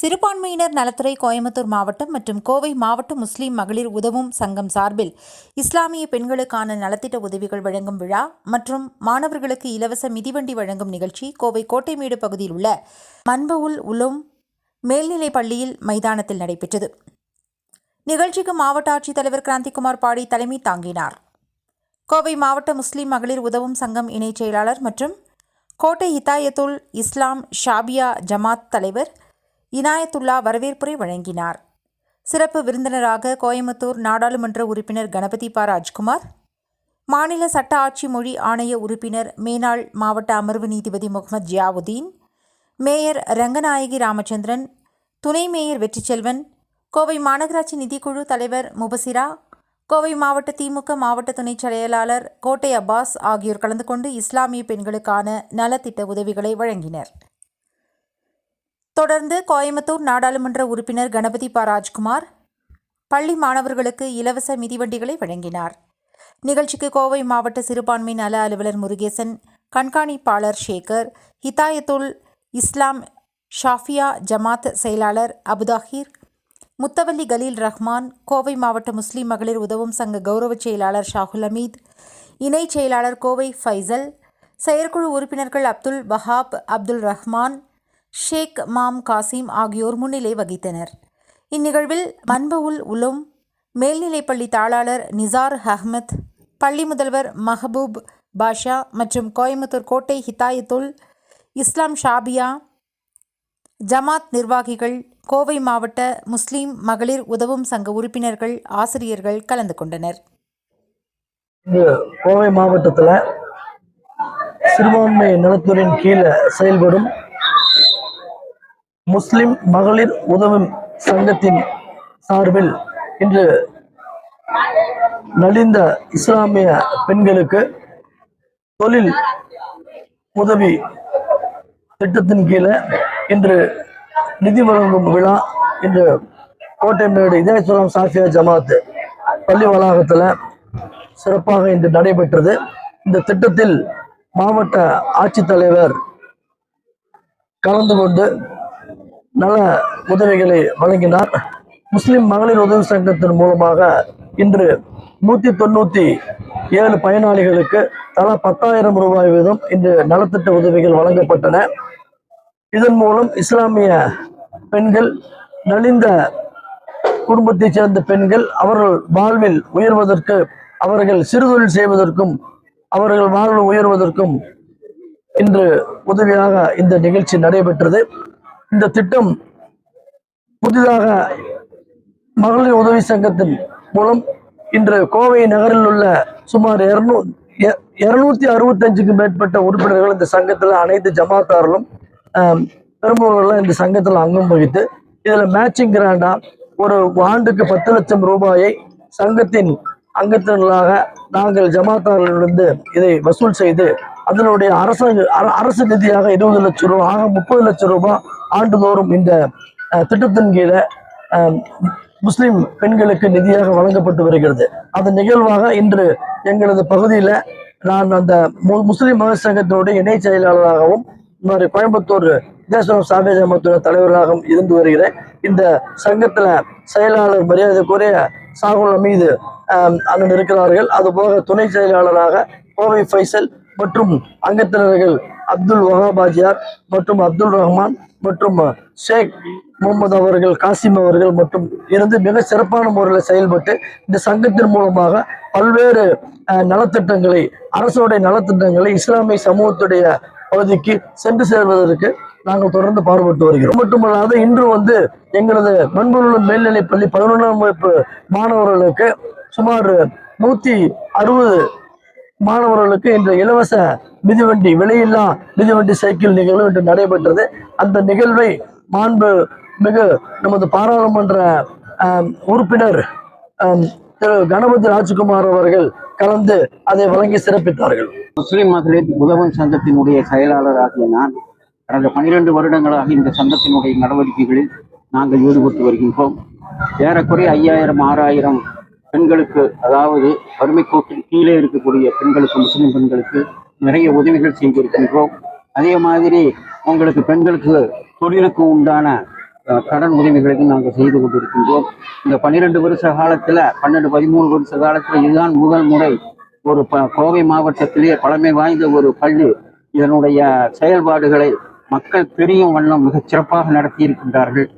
சிறுபான்மையினர் நலத்துறை கோயம்புத்தூர் மாவட்டம் மற்றும் கோவை மாவட்ட முஸ்லீம் மகளிர் உதவும் சங்கம் சார்பில் இஸ்லாமிய பெண்களுக்கான நலத்திட்ட உதவிகள் வழங்கும் விழா மற்றும் மாணவர்களுக்கு இலவச மிதிவண்டி வழங்கும் நிகழ்ச்சி கோவை கோட்டைமேடு பகுதியில் உள்ள மன்பவுல் உலும் மேல்நிலைப் பள்ளியில் மைதானத்தில் நடைபெற்றது. நிகழ்ச்சிக்கு மாவட்ட ஆட்சித்தலைவர் கிராந்திகுமார் பாடி தலைமை தாங்கினார். கோவை மாவட்ட முஸ்லிம் மகளிர் உதவும் சங்கம் இணைச் செயலாளர் மற்றும் கோட்டை ஹிதாயத்துல் இஸ்லாம் ஷாபியா ஜமாத் தலைவர் இனாயத்துல்லா வரவேற்புரை வழங்கினார். சிறப்பு விருந்தினராக கோயம்புத்தூர் நாடாளுமன்ற உறுப்பினர் கணபதி பா. ராஜ்குமார் மாநில சட்ட ஆட்சி மொழி ஆணைய உறுப்பினர் மேனாள் மாவட்ட அமர்வு நீதிபதி முகமது ஜியாவுதீன் மேயர் ரங்கநாயகி ராமச்சந்திரன் துணை மேயர் வெற்றிச்செல்வன் கோவை மாநகராட்சி நிதிக்குழு தலைவர் முபசிரா கோவை மாவட்ட திமுக மாவட்ட துணைச் செயலாளர் கோட்டை அப்பாஸ் ஆகியோர் கலந்து கொண்டு இஸ்லாமிய பெண்களுக்கான நலத்திட்ட உதவிகளை வழங்கினர். தொடர்ந்து கோயம்புத்தூர் நாடாளுமன்ற உறுப்பினர் கணபதி பா. ராஜ்குமார் பள்ளி மாணவர்களுக்கு இலவச மிதிவண்டிகளை வழங்கினார். நிகழ்ச்சிக்கு கோவை மாவட்ட சிறுபான்மை நல அலுவலர் முருகேசன் கண்காணிப்பாளர் ஷேகர் ஹிதாயத்துல் இஸ்லாம் ஷாஃபியா ஜமாத் செயலாளர் அபுதாஹிர் முத்தவல்லி கலீல் ரஹ்மான் கோவை மாவட்ட முஸ்லீம் மகளிர் உதவும் சங்க கௌரவ செயலாளர் ஷாகுல் அமீத் இணைச் செயலாளர் கோவை ஃபைசல் செயற்குழு உறுப்பினர்கள் அப்துல் வஹாப் அப்துல் ரஹ்மான் ஷேக் மாம் காசிம் ஆகியோர் முன்னிலை வகித்தனர். இந்நிகழ்வில் மன்பவுல் உலும் மேல்நிலைப்பள்ளி தாளாளர் நிசார் அஹ்மத் பள்ளி முதல்வர் மஹபூப் பாஷா மற்றும் கோயம்புத்தூர் கோட்டை ஹிதாயத்துல் இஸ்லாம் ஷாபியா ஜமாத் நிர்வாகிகள் கோவை மாவட்ட முஸ்லீம் மகளிர் உதவும் சங்க உறுப்பினர்கள் ஆசிரியர்கள் கலந்து கொண்டனர். கோவை மாவட்டத்தில் சிறுபான்மை நலத்துறையின் கீழே செயல்படும் முஸ்லிம் மகளிர் உதவும் சங்கத்தின் சார்பில் இன்று நலிந்த இஸ்லாமிய பெண்களுக்கு தொழில் உதவி திட்டத்தின் கீழே இன்று நிதி வழங்கும் விழா இன்று கோட்டைமேடு இதயசுரம் சாஃபியா ஜமாத் பள்ளி வளாகத்தில் சிறப்பாக இன்று நடைபெற்றது. இந்த திட்டத்தில் மாவட்ட ஆட்சித்தலைவர் கலந்து கொண்டு நல உதவிகளை வழங்கினார். முஸ்லிம் மகளிர் உதவி சங்கத்தின் மூலமாக இன்று நூற்றி தொண்ணூற்றி ஏழு பயனாளிகளுக்கு தலா பத்தாயிரம் ரூபாய் வீதம் இன்று நலத்திட்ட உதவிகள் வழங்கப்பட்டன. இதன் மூலம் இஸ்லாமிய பெண்கள் நலிந்த குடும்பத்தைச் சேர்ந்த பெண்கள் அவர்கள் வாழ்வில் உயர்வதற்கு அவர்கள் சிறுதொழில் செய்வதற்கும் அவர்கள் வாழ்வு உயர்வதற்கும் இன்று உதவியாக இந்த நிகழ்ச்சி நடைபெற்றது. இந்த திட்டம் புதிதாக மகளிர் உதவி சங்கத்தின் மூலம் இன்று கோவை நகரில் உள்ள சுமார் இருநூ இருநூத்தி அறுபத்தஞ்சுக்கு மேற்பட்ட உறுப்பினர்கள் இந்த சங்கத்தில் அனைத்து ஜமாத்தார்களும் ஆம், இந்த சங்கத்தில் அங்கம் வகித்து இதில் மேட்சிங் கிராண்டா ஒரு ஆண்டுக்கு பத்து லட்சம் ரூபாயை சங்கத்தின் அங்கத்தினர்களாக நாங்கள் ஜமாத்தார்களிலிருந்து இதை வசூல் செய்து அதனுடைய அரசு அர- அரசு நிதியாக இருபது லட்சம் ரூபாய் ஆக முப்பது லட்சம் ரூபாய் ஆண்டுதோறும் இந்த திட்டத்தின் கீழே முஸ்லீம் முஸ்லிம் பெண்களுக்கு நிதியாக வழங்கப்பட்டு வருகிறது. அதன் நிகழ்வாக இன்று எங்களது பகுதியில் நான் அந்த மு- முஸ்லிம் மத சங்கத்தினுடைய இணை செயலாளராகவும் இந்த மாதிரி கோயம்புத்தூர் தேசம் சாபிய ஜமாத்துடைய தலைவராகவும் இருந்து வருகிறேன். இந்த சங்கத்துல செயலாளர் மரியாதைக்குரிய சாகுல் அமீது அண்ணன் இருக்கிறார்கள். அதுபோக துணை செயலாளராக கோவை ஃபைசல் மற்றும் அங்கத்தினர்கள் அப்துல் வஹாபாஜியார் மற்றும் அப்துல் ரஹ்மான் மற்றும் ஷேக் முகமது அவர்கள் காசிம் அவர்கள் மற்றும் இருந்து மிக சிறப்பான முறையில் செயல்பட்டு இந்த சங்கத்தின் மூலமாக பல்வேறு நலத்திட்டங்களை அரசுடைய நலத்திட்டங்களை இஸ்லாமிய சமூகத்துடைய பகுதிக்கு சென்று சேர்வதற்கு நாங்கள் தொடர்ந்து பாடுபட்டு வருகிறோம். மட்டுமல்லாது இன்று வந்து எங்களது மண்புள்ள மேல்நிலைப்பள்ளி பதினொன்றாம் வகுப்பு மாணவர்களுக்கு சுமார் நூற்றி அறுபது மாணவர்களுக்கு இன்று இலவச மிதிவண்டி விலையில்லா மிதிவண்டி சைக்கிள் நிகழ்வு இன்று நடைபெற்றது. அந்த நிகழ்வை மாண்பு மிகு நமது பாராளுமன்ற உறுப்பினர் திரு கணபதி ராஜ்குமார் அவர்கள் கலந்து அதை வழங்கி சிறப்பித்தார்கள். முஸ்லிம் மகளிர் உதவும் சங்கத்தினுடைய செயலாளராகிய நான் கடந்த பனிரெண்டு வருடங்களாக இந்த சங்கத்தினுடைய நடவடிக்கைகளில் நாங்கள் ஈடுபட்டு வருகின்றோம். ஏறக்குறைய ஐயாயிரம் ஆறாயிரம் பெண்களுக்கு அதாவது வறுமை கோட்டில் கீழே இருக்கக்கூடிய பெண்களுக்கு முஸ்லிம் பெண்களுக்கு நிறைய உதவிகள் செய்திருக்கின்றோம் அதே மாதிரி உங்களுக்கு பெண்களுக்கு தொழிலுக்கு உண்டான கடன் உதவிகளையும் நாங்கள் செய்து கொண்டிருக்கின்றோம். இந்த பன்னிரெண்டு வருஷ காலத்தில் பன்னெண்டு பதிமூணு வருஷ காலத்தில் இதுதான் முதல் முறை ஒரு ப கோவை மாவட்டத்திலே பழமை வாய்ந்த ஒரு பள்ளி இதனுடைய செயல்பாடுகளை மக்கள் தெரியும் வண்ணம் மிகச் சிறப்பாக நடத்தி இருக்கின்றார்கள்